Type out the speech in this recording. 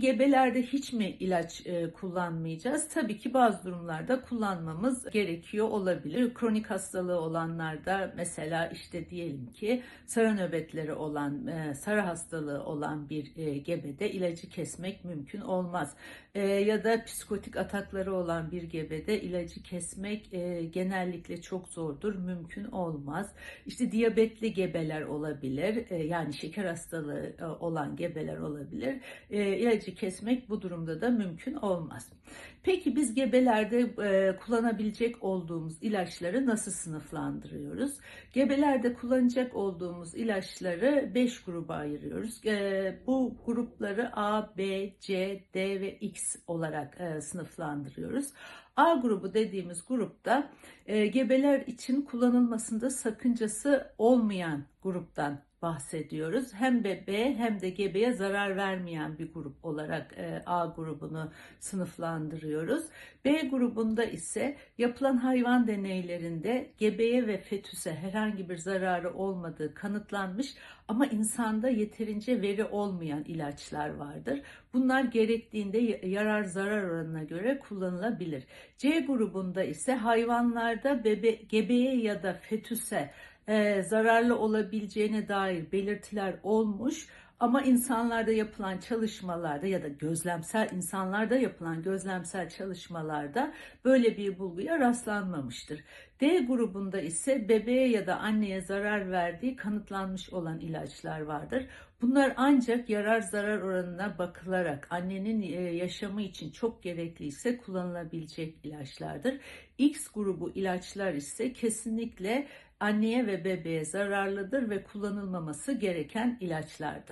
Gebelerde hiç mi ilaç e, kullanmayacağız? Tabii ki bazı durumlarda kullanmamız gerekiyor olabilir. Kronik hastalığı olanlarda mesela işte diyelim ki sarı nöbetleri olan, e, sarı hastalığı olan bir e, gebede ilacı kesmek mümkün olmaz. Ya da psikotik atakları olan bir gebede ilacı kesmek genellikle çok zordur, mümkün olmaz. İşte diyabetli gebeler olabilir, yani şeker hastalığı olan gebeler olabilir. E, ilacı kesmek bu durumda da mümkün olmaz. Peki biz gebelerde e, kullanabilecek olduğumuz ilaçları nasıl sınıflandırıyoruz? Gebelerde kullanacak olduğumuz ilaçları 5 gruba ayırıyoruz. E, bu grupları A, B, C, D ve X olarak e, sınıflandırıyoruz. A grubu dediğimiz grupta e, gebeler için kullanılmasında sakıncası olmayan gruptan bahsediyoruz. Hem bebe hem de gebeye zarar vermeyen bir grup olarak e, A grubunu sınıflandırıyoruz. B grubunda ise yapılan hayvan deneylerinde gebeye ve fetüse herhangi bir zararı olmadığı kanıtlanmış ama insanda yeterince veri olmayan ilaçlar vardır. Bunlar gerektiğinde yarar zarar oranına göre kullanılabilir. C grubunda ise hayvanlarda bebe, gebeye ya da fetüse e, zararlı olabileceğine dair belirtiler olmuş ama insanlarda yapılan çalışmalarda ya da gözlemsel insanlarda yapılan gözlemsel çalışmalarda böyle bir bulguya rastlanmamıştır. D grubunda ise bebeğe ya da anneye zarar verdiği kanıtlanmış olan ilaçlar vardır. Bunlar ancak yarar zarar oranına bakılarak annenin e, yaşamı için çok gerekliyse kullanılabilecek ilaçlardır. X grubu ilaçlar ise kesinlikle anneye ve bebeğe zararlıdır ve kullanılmaması gereken ilaçlardır.